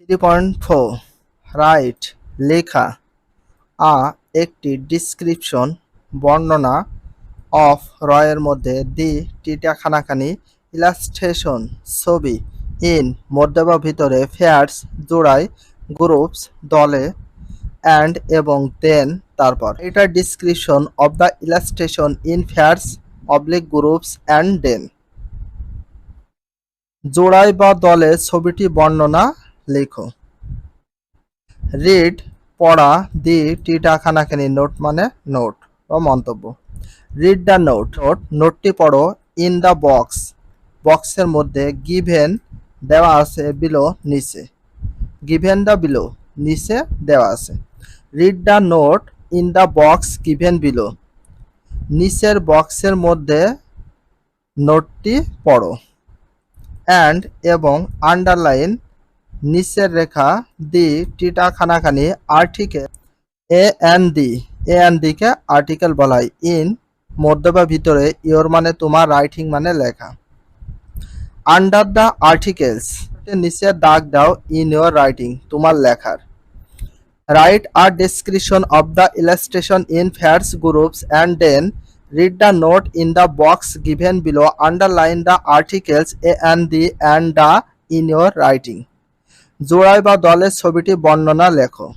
Three point four right লেখা, আ, একটি description বর্ণনা অফ রয়ের মধ্যে দি, টিটা খানাখানি ইলাস্ট্রেশন ছবি ইন মধ্যে বা ভিতরে ফেয়ার্স জোড়ায় গ্রুপস দলে অ্যান্ড এবং দেন তারপর। এটা description of the illustration in pairs oblique groups and then জোড়ায় বা দলে ছবিটি বর্ণনা লেখো। রিড পড়া, দি, টিটা খানাখানি নোট মানে নোট বা মন্তব্য। রিড দ্য নোট নোট নোটটি পড়ো ইন দ্য বক্স বক্সের মধ্যে গিভেন দেওয়া আছে বিলো নিচে। গিভেন দ্য বিলো নিচে দেওয়া আছে। Read the note in the box given below নিচের বক্সের মধ্যে নোটটি পড়ো। অ্যান্ড এবং আন্ডারলাইন নিচের রেখা দি টিটা খানাখানি article a an the a an দিকে আর্টিকেল বলা হয়। ইন মধ্য বা ভিতরে ইওর মানে তোমার রাইটিং মানে লেখা। আন্ডার দ্য আর্টিকেলস নিচে দাগ দাও ইন ইওর রাইটিং তোমার লেখার। Write R description of the illustration in fats groups and then read the note in the box given below. Underline the articles a and the and the in your writing জোড়ায় বা দলের ছবিটি বর্ণনা লেখো।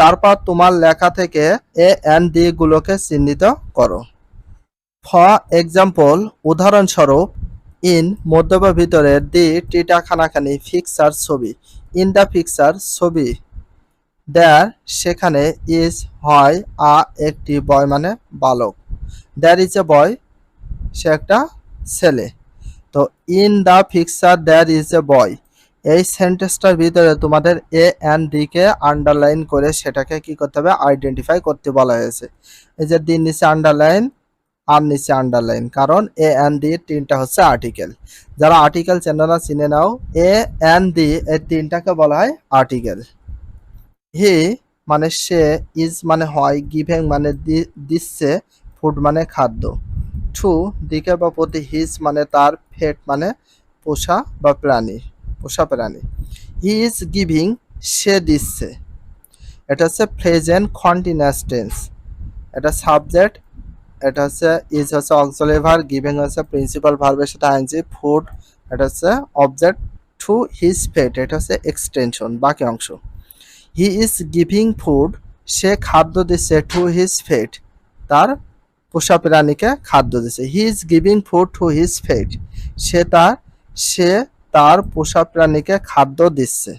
তারপর তোমার লেখা থেকে এ এন দি গুলোকে চিহ্নিত করো। ফর এক্সাম্পল উদাহরণস্বরূপ ইন মধ্য বা ভিতরে দি টিটা খানাখানি ফিক্সার ছবি ইন দ্য ফিক্সার ছবি। দেয়ার সেখানে ইজ হয় আ একটি বয় মানে বালক। দ্যার ইজ এ বয় সে একটা ছেলে। তো in the picture there is a boy এই সেন্টেন্সটার ভিতরে তোমাদের এ অ্যান্ড ডি কে আন্ডারলাইন করে সেটাকে কি করতে হবে? আইডেন্টিফাই করতে বলা হয়েছে। এই যে দিন নিচে আন্ডারলাইন আর নিচে আন্ডারলাইন কারণ এ অ্যান্ড ডি তিনটা হচ্ছে আর্টিকেল যারা আর্টিকেল চেনা চিনে নাও এ অ্যান্ড ডি এই তিনটাকে বলা হয় আর্টিকেল হি মানে সে ইজ মানে হয় গিভেং মানে দিচ্ছে ফুড মানে খাদ্য। টু দিকে বা প্রতি হিজ মানে তার ফেট মানে পোষা বা প্রাণী। পোষা প্রাণী হি ইজ গিভিং সে দিচ্ছে এটা হচ্ছে প্রেজেন্ট কন্টিনিউয়াস এটা সাবজেক্ট এটা হচ্ছে ইজ হচ্ছে অক্সিলারি ভার্ব গিভিং হচ্ছে প্রিন্সিপাল ভার্বের সাথে আইনজি ফুড এটা হচ্ছে অবজেক্ট টু হিজ ফেট এটা হচ্ছে এক্সটেনশন বাকি অংশ। হি ইজ গিভিং ফুড সে খাদ্য দিচ্ছে টু হিজ ফেট তার পোষা প্রাণীকে খাদ্য দিচ্ছে। He is giving food to his pet সে তার, সে তার পোষা প্রাণীকে খাদ্য দিচ্ছে।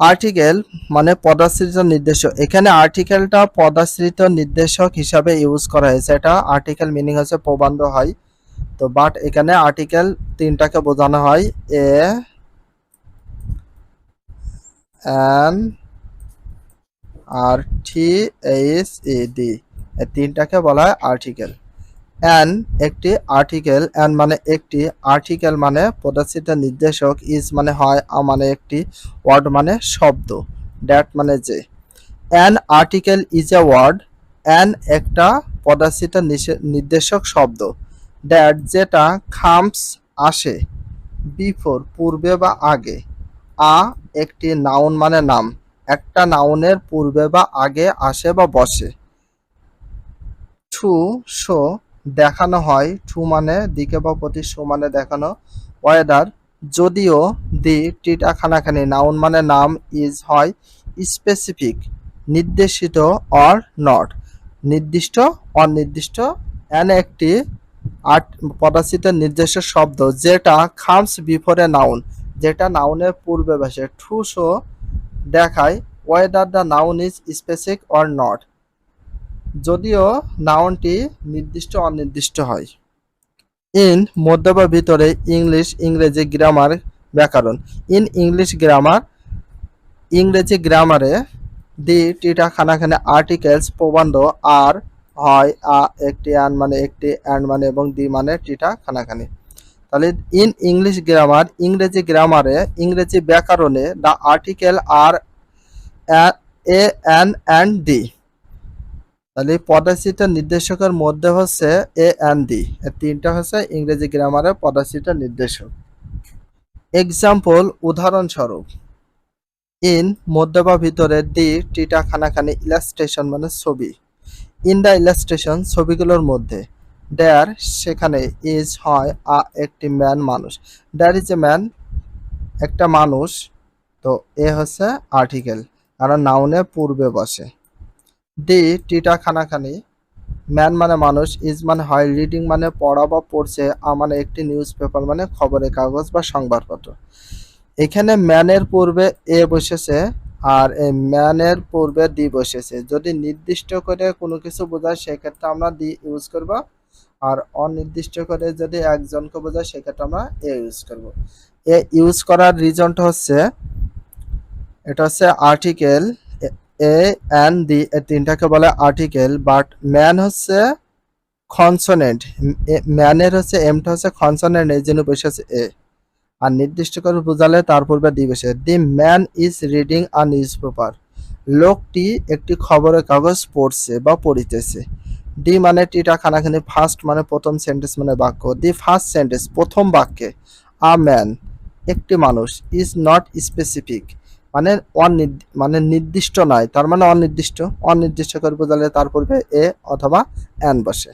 আর্টিকেল মানে পদাশ্রিত নির্দেশক। এখানে আর্টিকেলটা পদাশ্রিত নির্দেশক হিসাবে ইউজ করা হয়েছে। এটা আর্টিকেল মিনিং হচ্ছে প্রবন্ধ হয়। তো বাট এখানে আর্টিকেল তিনটাকে বোঝানো হয়। এ, এন, আর, টি, এইচ, ই, ডি। এই তিনটাকে বলা হয় আর্টিকেল। অ্যান একটি আর্টিকেল অ্যান মানে একটি আর্টিকেল মানে পদার্থিত নির্দেশক ইজ মানে হয়, আ মানে একটি ওয়ার্ড মানে শব্দ ড্যাট মানে যে। An article is a word an একটা পদার্থিত নির্দেশক শব্দ ড্যাট যেটা খামস আসে বিফোর পূর্বে বা আগে। আ একটি নাউন মানে নাম, একটা নাউনের পূর্বে বা আগে আসে বা বসে। টু শো দেখানো হয় টু মানে দিকে বা প্রতি শো মানে দেখানো ওয়েদার যদিও দি টিটা খানাখানি নাউন মানে নাম ইজ হয় স্পেসিফিক নির্দেশিত অর নট নির্দিষ্ট, অনির্দিষ্ট এন একটি পদার্থিত নির্দেশ শব্দ, যেটা খামস বিফোরে নাউন যেটা নাউনের পূর্বে বসে। শো দেখায় whether the noun is specific or not যদিও নাউনটি নির্দিষ্ট অনির্দিষ্ট হয়। ইন মধ্য বা ভিতরে ইংলিশ, ইংরেজি গ্রামার ব্যাকরণ। ইন ইংলিশ গ্রামার, ইংরেজি গ্রামারে দি টিটা খানাখানে আর্টিকেলস প্রবন্ধ আর, হয়, আ, একটি অ্যান মানে একটি, অ্যান্ড মানে এবং দি মানে টিটা খানাখানি। তাহলে ইন ইংলিশ গ্রামার, ইংরেজি গ্রামারে ইংরেজি ব্যাকরণে the article are, a an and the. তাহলে পদাশ্রিত নির্দেশকের মধ্যে হচ্ছে এ অ্যান্ড দি এই তিনটা হচ্ছে ইংরেজি গ্রামারের পদাশ্রিত নির্দেশক। এক্সাম্পল উদাহরণস্বরূপ ইন মধ্যে বা ভিতরে দি টিটা খানাখানি ইলাস্ট্রেশন মানে ছবি। ইন দ্য ইলাস্ট্রেশন ছবিগুলোর মধ্যে। দেয়ার সেখানে ইজ হয় আ একটি ম্যান মানুষ। দেয়ার ইজ এ ম্যান একটা মানুষ। তো এ হচ্ছে আর্টিকেল কারণ নাউনে পূর্বে বসে। দি টিটা খানাখানি। ম্যান মানে মানুষ, ইজ মানে হয়, রিডিং মানে পড়া বা পড়ছে, আ মানে একটি নিউজ পেপার মানে খবরের কাগজ বা সংবাদপত্র। এখানে ম্যানের পূর্বে এ বসেছে আর এই ম্যানের পূর্বে দি বসেছে। যদি নির্দিষ্ট করে কোনো কিছু বোঝায়, সেক্ষেত্রে আমরা দি ইউজ করব আর অনির্দিষ্ট করে যদি একজনকে বোঝায়, সেক্ষেত্রে আমরা এ ইউজ করব। এ ইউজ করার রিজনটা হচ্ছে, এটা হচ্ছে আর্টিকেল এ অ্যান্ড দি এই তিনটাকে বলে আর্টিকেল বাট ম্যান হচ্ছে কনসোনেন্ট ম্যানের হচ্ছে এমটা হচ্ছে কনসোনেন্ট এই জন্য বসেছে এ আর নির্দিষ্ট করে বোঝালে তার পূর্বে দি বসে the man is reading a newspaper লোকটি একটি খবরের কাগজ পড়ছে বা পড়িতেছে। ডি মানে টিটা খানাখানি ফার্স্ট মানে প্রথম সেন্টেন্স মানে বাক্য। দি ফার্স্ট সেন্টেন্স প্রথম বাক্যে আ ম্যান একটি মানুষ ইজ নট স্পেসিফিক মানে অনির্দি মানে নির্দিষ্ট নয়, তার মানে অনির্দিষ্ট। অনির্দিষ্ট করে বোঝালে তার পূর্বে এ অথবা অ্যান বসে।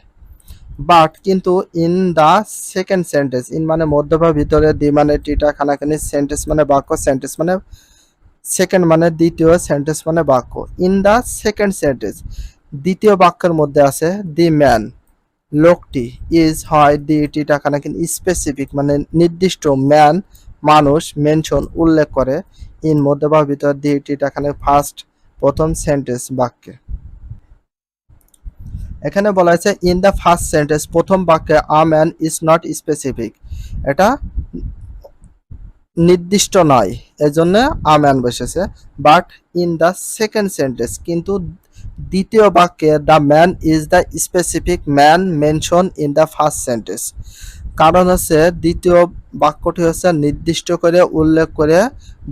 বাট কিন্তু in the second sentence in মানে মধ্য বা ভিতরে দি মানে টিটা খানাখানি সেন্টেন্স মানে বাক্য সেন্টেন্স মানে সেকেন্ড মানে দ্বিতীয় সেন্টেন্স মানে বাক্য। ইন দা সেকেন্ড সেন্টেন্স দ্বিতীয় বাক্যের মধ্যে আছে দি ম্যান লোকটি ইজ হয় দি টিটা খানাখানি স্পেসিফিক মানে নির্দিষ্ট ম্যান মানুষ মেনশন উল্লেখ করে ইন মধ্যে বা ভিতর দি টিটা খানে ফার্স্ট প্রথম সেন্টেন্স বাক্যে। এখানে বলা হয়েছে ইন দ্য ফার্স্ট সেন্টেন্স প্রথম বাক্যে a man is not specific এটা নির্দিষ্ট নয়, এজন্য আ ম্যান বসেছে। But in the second sentence কিন্তু দ্বিতীয় বাক্যে the man is the specific man mention in the first sentence কারণ হচ্ছে দ্বিতীয় বাক্যটি হচ্ছে নির্দিষ্ট করে, উল্লেখ করে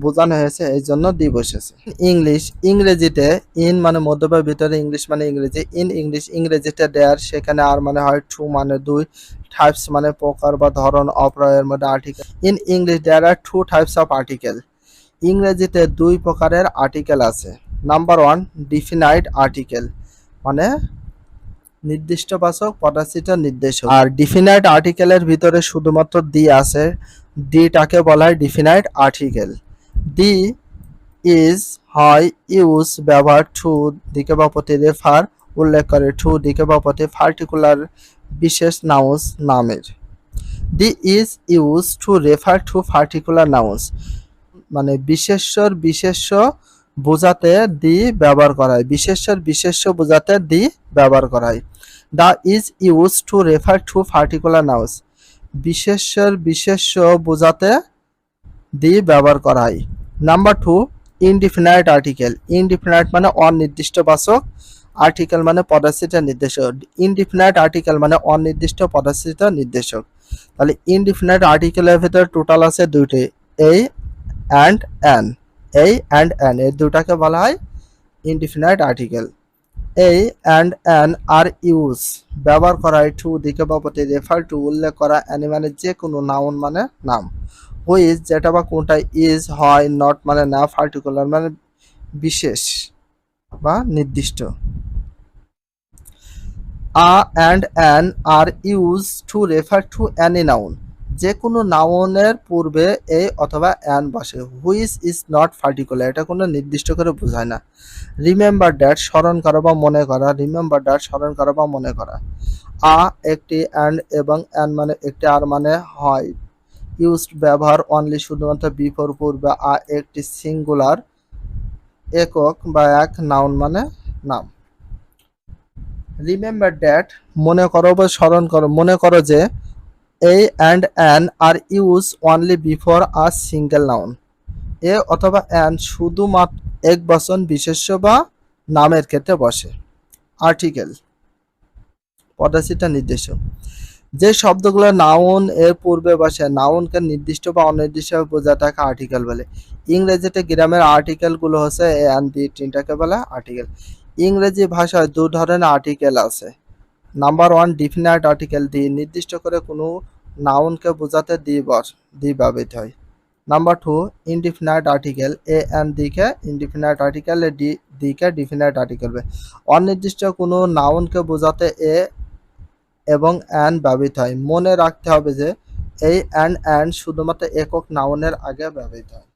বোঝানো হয়েছে এই জন্য দি বসেছে। ইংলিশ, ইংরেজিতে ইন মানে মধ্যবের ভিতরে ইংলিশ মানে ইংরেজি। ইন, ইংলিশ, ইংরেজিতে দেয়ার, সেখানে আর মানে হয়, টু মানে দুই, টাইপস মানে প্রকার বা ধরন অপ্রয়ের মধ্যে article. In, English, there are two types of article. ইংরেজিতে দুই প্রকারের আর্টিকেল আছে। নাম্বার ওয়ান, ডিফিনাইট আর্টিকেল মানে নির্দিষ্টবাচক পদার্থিত নির্দেশক। আর ডিফিনাইট আর্টিকেলের ভিতরে শুধুমাত্র দি আছে। দিটাকে বলা হয় ডিফিনাইট আর্টিকেল। দি ইজ হয় ইউজ ব্যবহার টু দিকে বা প্রতি রেফার উল্লেখ করে টু দিকে বা প্রতি পার্টিকুলার বিশেষ নাউন্স নামের। The is use to refer to particular nouns মানে বিশেষ্যর বিশেষ্য বোঝাতে দি ব্যবহার করা হয়। বিশেষ্যর বিশেষ্য বোঝাতে দি ব্যবহার করা হয়। The is use to refer to particular nouns বিশেষ্যর বিশেষ্য বোঝাতে দি ব্যবহার করা হয়। Number two indefinite article indefinite মানে অনির্দিষ্ট বাচক। আর্টিকেল মানে পদার্থিত নির্দেশক। ইনডিফিনাইট আর্টিকেল মানে অনির্দিষ্ট পদার্থিত নির্দেশক। তাহলে ইনডিফিনাইট আর্টিকেলের ভেতরে টোটাল আছে দুইটি। এই অ্যান্ড অ্যান এই অ্যান্ড অ্যান এই দুটাকে বলা হয় ইনডিফিনাইট আর্টিকেল এই অ্যান্ড অ্যান আর ইউজ ব্যবহার করা টু দিকে বাবতে রেফার টু উল্লেখ করা অ্যানি মানে যে কোনো নাউন মানে নাম। হুইজ যেটা বা কোনটা ইজ হয় নট মানে না পার্টিকুলার মানে বিশেষ বা নির্দিষ্ট। A and an are use to refer to any noun যে কোনো নাউনের পূর্বে এ অথবা অ্যান বসে। হুইজ ইজ নট পার্টিকুলার, এটা কোনো নির্দিষ্ট করে বোঝায় না। রিমেম্বার ড্যাট স্মরণ করা বা মনে করা, রিমেম্বার ড্যাট স্মরণ করা বা মনে করা। আ একটি অ্যান্ড এবং অ্যান মানে একটি, আর মানে হয়। ইউজড ব্যবহার অনলি শুধুমাত্র বিফোর পূর্বে। আ একটি সিঙ্গুলার একক বা এক নাউন মানে নাম। রিমেম্বার ড্যাট মনে করো বা স্মরণ করো, মনে করো যে a and an are use only before a single noun a অথবা অ্যান শুধুমাত্র এক বচন বিশেষ্য বা নামের ক্ষেত্রে বসে। আর্টিকেল পদার্থিত নির্দেশক যে শব্দগুলো নাউন এর পূর্বে বসে নাউনকে নির্দিষ্ট বা অনির্দিষ্ট বোঝা থাকে আর্টিকেল বলে। ইংরেজিতে গ্রামের আর্টিকেলগুলো হচ্ছে এ অ্যান্ড দি তিনটাকে বলে আর্টিকেল ইংরেজি ভাষায় দু ধরনের আর্টিকেল আছে। Number one definite article the নির্দিষ্ট করে কোনো নাউনকে বোঝাতে দি বস দি ব্যবহৃত হয়। Number two indefinite article A and দিকে ইনডিফিনাইট আর্টিকেল এ ডি দিকে ডিফিনাইট আর্টিকেল অনির্দিষ্ট কোনো নাউনকে বোঝাতে এ এবং অ্যান ব্যবহৃত হয়। মনে রাখতে হবে যে এই অ্যান্ড অ্যান্ড শুধুমাত্র একক নাউনের আগে ব্যবহৃত হয়।